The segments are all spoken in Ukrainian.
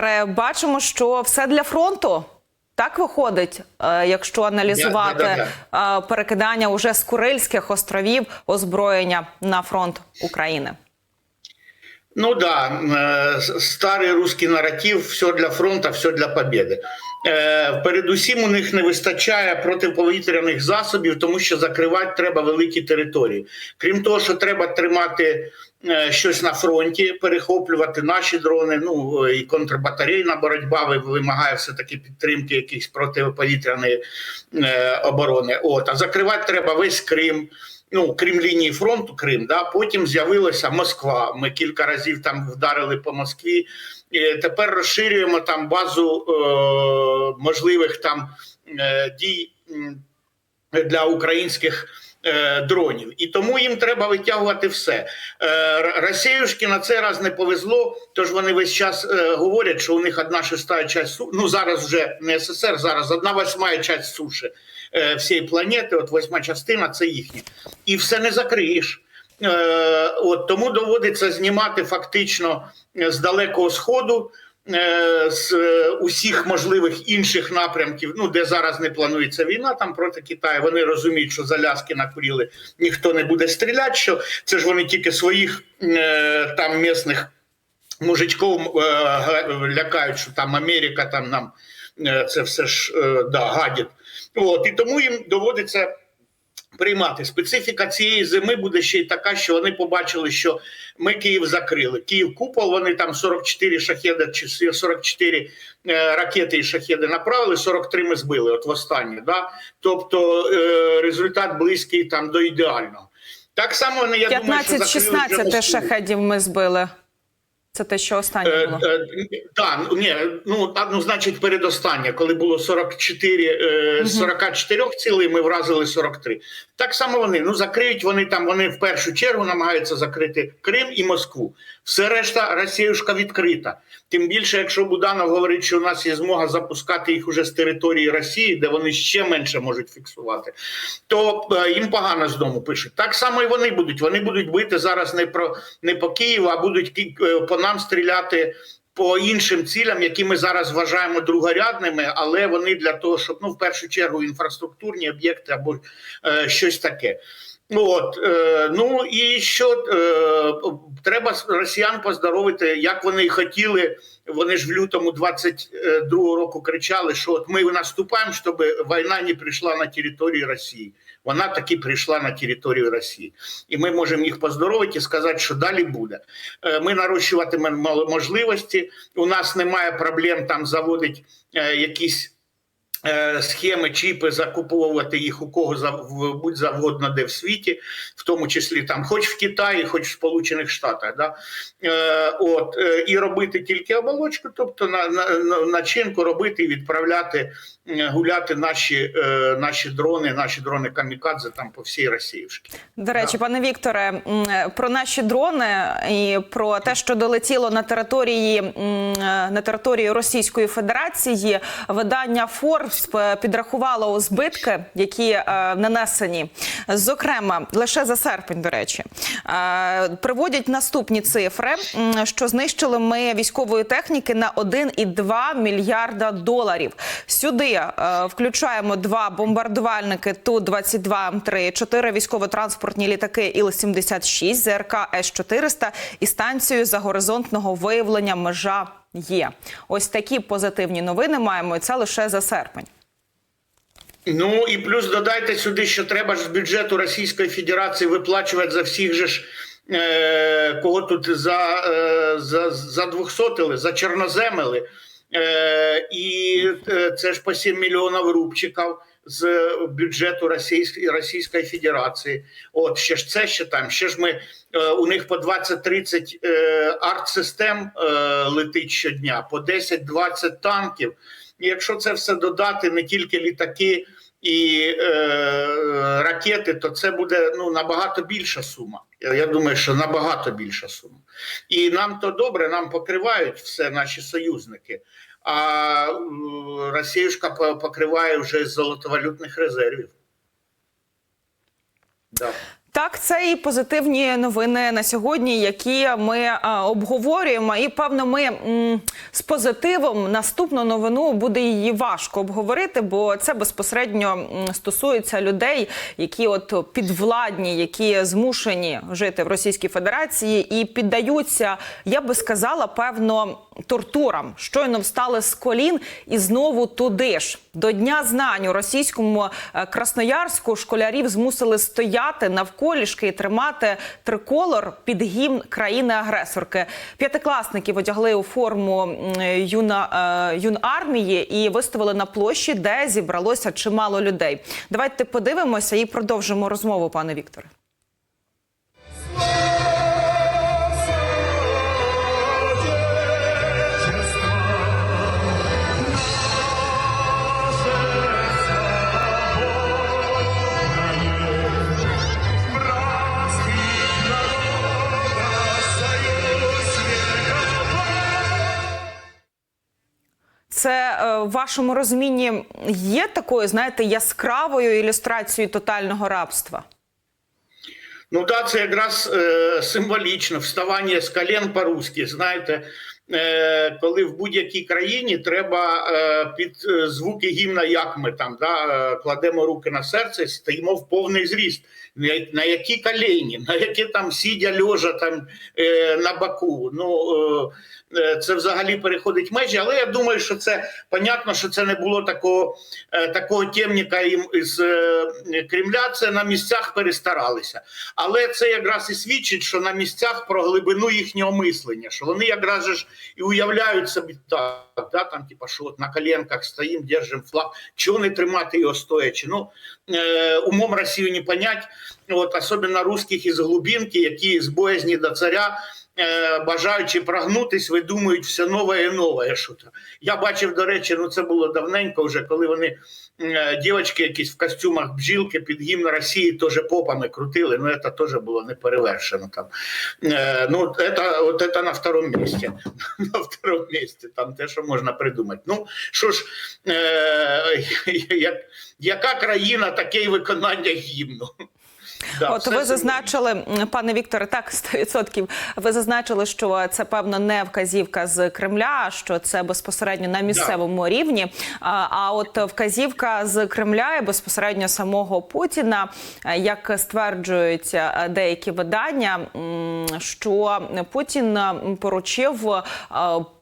Е, Бачимо, що все для фронту. Так виходить, е, якщо аналізувати Да, да, е, перекидання уже з Курильських островів озброєння на фронт України. Ну да, э, старий русский наратив все для фронту, все для побєди. Е, Передусім у них не вистачає протиповітряних засобів, тому що закривати треба великі території. Крім того, що треба тримати е, щось на фронті, перехоплювати наші дрони. Ну і контрбатарейна боротьба вимагає все таки підтримки якихось протиповітряної е, оборони. От а закривати треба весь Крим ну, крім лінії фронту, Крим, да, потім з'явилася Москва. Ми кілька разів там вдарили по Москві. І тепер розширюємо там базу е, можливих там е, дій для українських. Е, Дронів і тому їм треба витягувати все. Е, Росіюшки на цей раз не повезло, тож вони весь час е, говорять, що у них одна шеста часть су- ну зараз вже не СССР, зараз одна восьма часть суші всієї планети, от восьма частина це їхня. І все не закриєш. От тому доводиться знімати фактично з далекого сходу. Е, З усіх можливих інших напрямків, ну де зараз не планується війна, там проти Китаю. Вони розуміють, що заляски накуріли, ніхто не буде стріляти. Що це ж вони тільки своїх е, там місних мужичков е, лякають, що там Америка там нам це все ж да, гадить. От і тому їм доводиться. Приймати специфіка цієї зими буде ще й така, що вони побачили, що ми Київ закрили. Київ купол. Вони там 44 шахеди чи 44 е, ракети і шахеди направили. 43 ми збили. От востаннє. Да? Тобто е, результат близький там до ідеального. Так само я думаю, що закрили вже 15-16 Москву. шахедів ми збили. Це те, що останнє Е, було. е, Так, ну ні, ну та ну значить, передостання, коли було 44, е, з 44 цілей, ми вразили 43. Так само вони ну закриють вони там. Вони в першу чергу намагаються закрити Крим і Москву. Все решта Росіюшка відкрита. Тим більше, якщо Буданов говорить, що у нас є змога запускати їх уже з території Росії, де вони ще менше можуть фіксувати, то е, їм погано з дому пишуть. Так само і вони будуть. Вони будуть бити зараз не про не по Києву, а будуть е, по нам стріляти. По іншим цілям, які ми зараз вважаємо другорядними, але вони для того, щоб ну в першу чергу інфраструктурні об'єкти або е, щось таке. От е, ну і що е, треба росіян поздоровити, як вони й хотіли. Вони ж в лютому 22 року кричали, що от ми наступаємо, щоб війна не прийшла на територію Росії. Вона таки прийшла на територію Росії, і ми можемо їх поздоровити і сказати, що далі буде. Е, Ми нарощуватимемо можливості. У нас немає проблем там заводити е, якісь. Е, Схеми, чіпи, закуповувати їх у кого будь завгодно де в світі, в тому числі там, хоч в Китаї, хоч в Сполучених Штатах, да? е, от, е, і робити тільки оболочку, тобто на, на, на начинку робити і відправляти е, гуляти наші, е, наші дрони, наші дрони камікадзе там по всій Росіївській. До речі, пане Вікторе, про наші дрони і про те, що долетіло на території на території Російської Федерації, видання е, підрахувало збитки, які е, нанесені, зокрема лише за серпень. До речі, Е, приводять наступні цифри, що знищили ми військової техніки на 1,2 мільярда доларів. Сюди е, включаємо два бомбардувальники Ту-22 М3, чотири військово-транспортні літаки Іл-76, ЗРК С-400 і станцію загоризонтного виявлення межа є. Ось такі позитивні новини маємо, і це лише за серпень. Ну і плюс додайте сюди, що треба ж з бюджету Російської Федерації виплачувати за всіх же ж. Е, кого тут за, е, за, за двохсотили, за чорноземили. Е, і це ж по 7 мільйонів рубчиків з бюджету Російської, Російської Федерації. От ще ж це ще там. Ще ж ми е, у них по 20-30 е, арт-систем е, летить щодня, по 10-20 танків. І якщо це все додати, не тільки літаки і е, ракети, то це буде ну набагато більша сума. Я, думаю, що набагато більша сума. І нам то добре, нам покривають все наші союзники. А Росіюшка по- покриває вже з золотовалютних резервів. Да. Так, це і позитивні новини на сьогодні, які ми а, обговорюємо. І певно, ми м, з позитивом наступну новину буде її важко обговорити, бо це безпосередньо стосується людей, які от підвладні, які змушені жити в Російській Федерації і піддаються, я би сказала, певно, тортурам. Щойно встали з колін і знову туди ж. До дня знань у російському е, Красноярську школярів змусили стояти навколішки і тримати триколор під гімн країни-агресорки. П'ятикласників одягли у форму юна е, юнармії і виставили на площі, де зібралося чимало людей. Давайте подивимося і продовжимо розмову, пане Вікторе. Це е, в вашому розумінні є такою, знаєте, яскравою ілюстрацією тотального рабства? Ну так, це якраз е, символічно вставання з колін по-русски. Знаєте, е, коли в будь-якій країні треба е, під е, звуки гімна, як ми там да, е, кладемо руки на серце, стоїмо в повний зріст. На, які коліні, на які там сидя льожа там е, на боку. Ну е, е, це взагалі переходить межі, але я думаю, що це понятно, що це не було такого, е, такого темника їм із е, Кремля. Це на місцях перестаралися. Але це якраз і свідчить, що на місцях про глибину їхнього мислення, що вони якраз ж і уявляють собі так, да, там, типа, що от на коленках стоїмо, держимо флаг, чого не тримати його стоячи. Ну, е, умом Росію не понять, от, особливо русських із глубинки, які з боязні до царя, е, бажаючи прогнутись, видумують все нове і нове. То. Я бачив, до речі, ну це було давненько вже, коли вони е, дівчатки якісь в костюмах бджілки під гімн Росії теж попами крутили. Ну це теж було не перевершено там. Е, ну, это, от это на втором місці. на втором місці, там те, що можна придумати. Ну, що ж, е, як, яка країна, таке виконання гімну. Да, От ви зазначили, пане Вікторе, так 100%. Ви зазначили, що це певно не вказівка з Кремля, що це безпосередньо на місцевому рівні. А, а от вказівка з Кремля і безпосередньо самого Путіна, е, як стверджують е, деякі видання, що Путін поручив.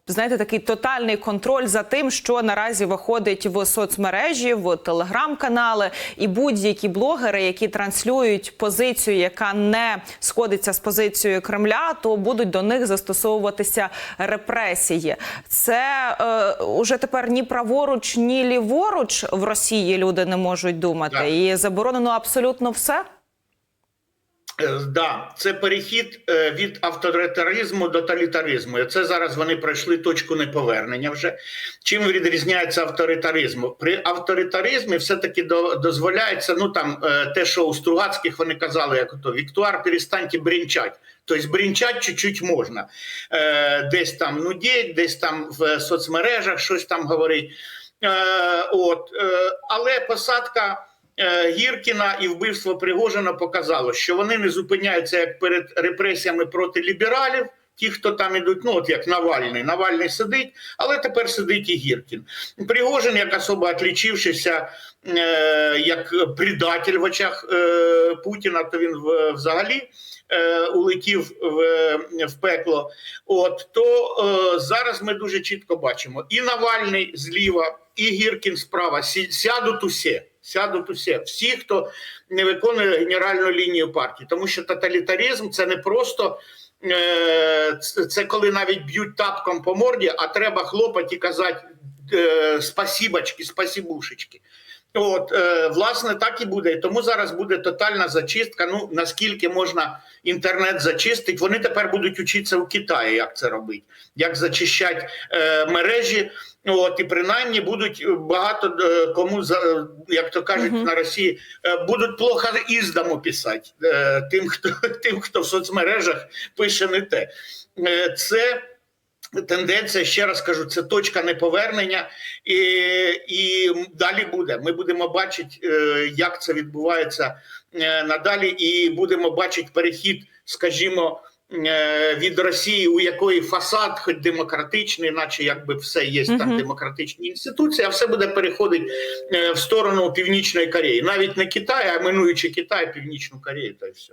Знаєте, такий тотальний контроль за тим, що наразі виходить в соцмережі, в телеграм-канали, і будь-які блогери, які транслюють позицію, яка не сходиться з позицією Кремля, то будуть до них застосовуватися репресії. Це е, уже тепер ні праворуч, ні ліворуч в Росії люди не можуть думати, Так. і заборонено абсолютно все. Е, Да, це перехід е, від авторитаризму до тоталітаризму. Це зараз вони пройшли точку неповернення. Вже чим відрізняється авторитаризм? При авторитаризмі все-таки дозволяється. Ну там е, те, що у Стругацьких вони казали, як то Віктуар, перестаньте брінчать. Тобто брінчать чуть-чуть можна. Десь там нудіть, десь там в соцмережах щось там говорить. От, але посадка. Е, Гіркіна і вбивство Пригожина показало, що вони не зупиняються як перед репресіями проти лібералів. Ті, хто там ідуть, ну от як Навальний. Навальний сидить, але тепер сидить і Гіркін. Пригожин, як особо отлічившися, е, як предатель в очах е, Путіна, то він в- взагалі е, улетів в, в пекло. От то е, зараз ми дуже чітко бачимо: і Навальний зліва, і Гіркін справа сядуть усі. Сядуть усі, всі, хто не виконує генеральну лінію партії, тому що тоталітаризм це не просто е, це, коли навіть б'ють тапком по морді, а треба хлопати і казати е, спасібочки, спасібушечки. От, е, власне, так і буде. І тому зараз буде тотальна зачистка. Ну наскільки можна інтернет зачистити, вони тепер будуть вчитися у Китаї, як це робити, як зачищати мережі. От і принаймні будуть багато е, кому за як то кажуть Мгм. на Росії, е, будуть плохо іздаму писати е, тим, хто тим, хто в соцмережах пише не те. Е, Це Тенденція, ще раз кажу, це точка неповернення, і, і далі буде. Ми будемо бачити, е, як це відбувається е, надалі, і будемо бачити перехід, скажімо, е, від Росії, у якої фасад, хоч демократичний, наче якби все є там демократичні інституції, а все буде переходити е, в сторону Північної Кореї. Навіть не Китай, а минуючи Китай, Північну Корею, та й все.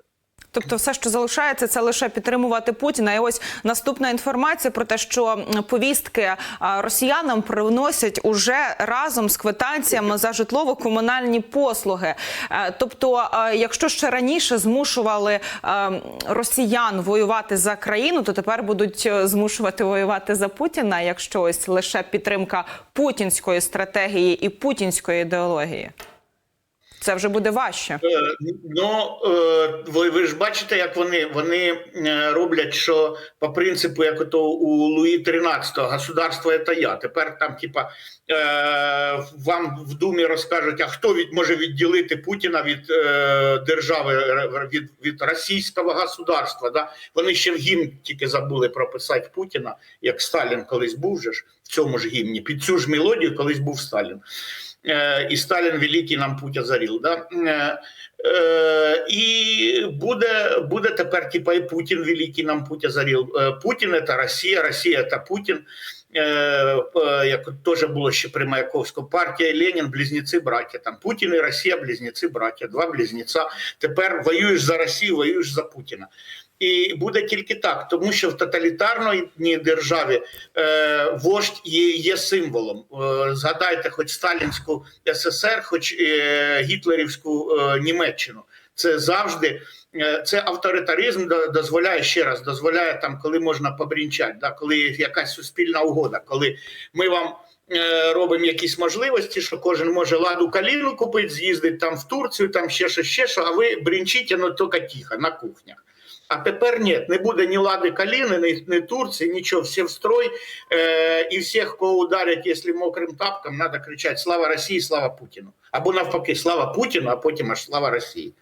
Тобто, все, що залишається, це лише підтримувати Путіна. І ось наступна інформація про те, що повістки росіянам приносять уже разом з квитанціями за житлово-комунальні послуги. Е, Тобто, е, якщо ще раніше змушували е, росіян воювати за країну, то тепер будуть е, змушувати воювати за Путіна, якщо ось лише підтримка путінської стратегії і путінської ідеології. Це вже буде важче. Е, Ну е, ви, ви ж бачите, як вони, вони е, роблять, що по принципу, як ото у Луї 13 государство це я. Тепер там, типа, вам в думі розкажуть, а хто від може відділити Путіна від е, держави від, від російського государства. Да? Вони ще в гімн тільки забули прописати Путіна, як Сталін колись був же ж в цьому ж гімні. Під цю ж мелодію колись був Сталін. Е, і Сталін великий нам путь озарил. Да? Е, е, і буде, буде тепер, типа, і Путін великий нам путь озарил. Е, Путін це Росія, Росія це Путін. Е, е, як теж було ще при Маяковському, партія Ленін, близнеці браття. Там Путін і Росія, близнеці браття, два близнеця. Тепер воюєш за Росію, воюєш за Путіна. І буде тільки так, тому що в тоталітарній державі е, вождь є, є символом. Е, згадайте, хоч Сталінську СССР, хоч е, Гітлерівську е, Німеччину. Це завжди це авторитаризм до- дозволяє ще раз, дозволяє там, коли можна побрінчати, да, коли якась суспільна угода, коли ми вам. е, Робимо якісь можливості, що кожен може ладу каліну купити, з'їздить там в Турцію, там ще що, ще що, а ви брінчите, ну тільки тихо, на кухнях. А тепер ні, не буде ні лади каліни, ні, ні Турції, нічого, всі в строй. Е, і всіх, кого ударять, якщо мокрим тапком, треба кричати Слава Росії, слава Путіну. Або навпаки, слава Путіну, а потім аж слава Росії.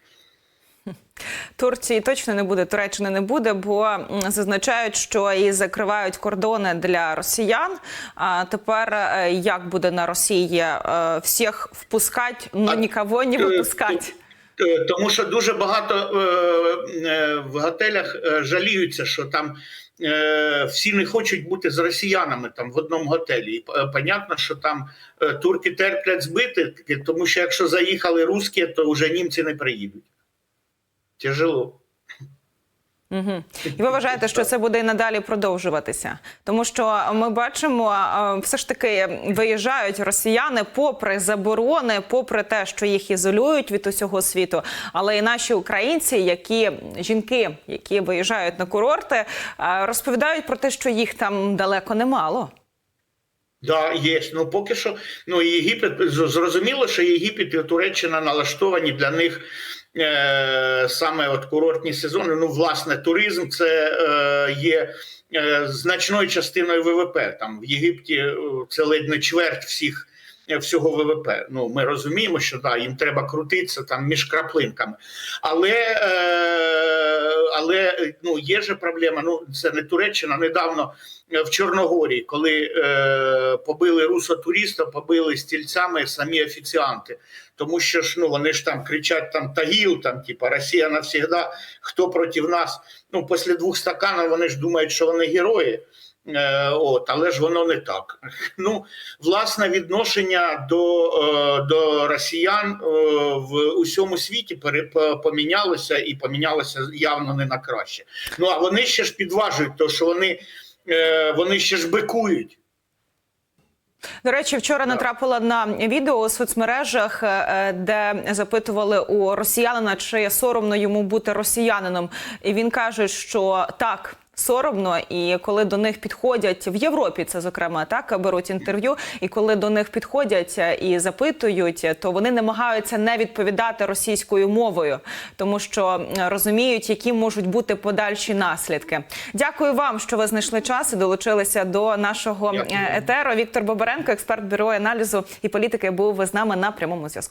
Турції точно не буде, Туреччини не буде, бо зазначають, що і закривають кордони для росіян. А тепер е, як буде на Росії е, всіх впускать, ну нікого не е, випускать. Е, Тому що дуже багато в готелях жаліються, що там всі не хочуть бути з росіянами там в одному готелі. І понятно, що там турки терплять збити, тому що якщо заїхали русські, то вже німці не приїдуть. Тяжело. Угу. І ви вважаєте, що це буде і надалі продовжуватися, тому що ми бачимо, е, все ж таки виїжджають росіяни попри заборони, попри те, що їх ізолюють від усього світу. Але і наші українці, які жінки, які виїжджають на курорти, е, розповідають про те, що їх там далеко немало. Да, є. Ну поки що, ну Єгипет зрозуміло, що Єгипет і Туреччина налаштовані для них саме от курортні сезони. Ну, власне, туризм це е, є е, значною частиною ВВП. Там в Єгипті е, це ледь не чверть всіх. е, Всього ВВП. Ну ми розуміємо, що да, їм треба крутитися там між краплинками, але е, але ну є же проблема. Ну це не Туреччина. Недавно е, в Чорногорії, коли е, побили русотуриста, побили стільцями самі офіціанти. Тому що ж ну вони ж там кричать там Тагіл, там типа Росія навсігда, хто проти нас. Ну, після двох стаканів вони ж думають, що вони герої. Е, От, але ж воно не так. Ну, власне, відношення до, е, до росіян е, в усьому світі помінялося і помінялося явно не на краще. Ну а вони ще ж підважують, то що вони, вони ще ж бикують. До речі, вчора натрапила на відео у соцмережах, де запитували у росіянина, чи соромно йому бути росіянином. І він каже, що так. Соромно, і коли до них підходять в Європі, це зокрема так беруть інтерв'ю. І коли до них підходять е, і запитують, то вони намагаються не відповідати російською мовою, тому що розуміють, які можуть бути подальші наслідки. Дякую вам, що ви знайшли час і долучилися до нашого етеру. Віктор Бобаренко, експерт бюро аналізу і політики, був з нами на прямому зв'язку.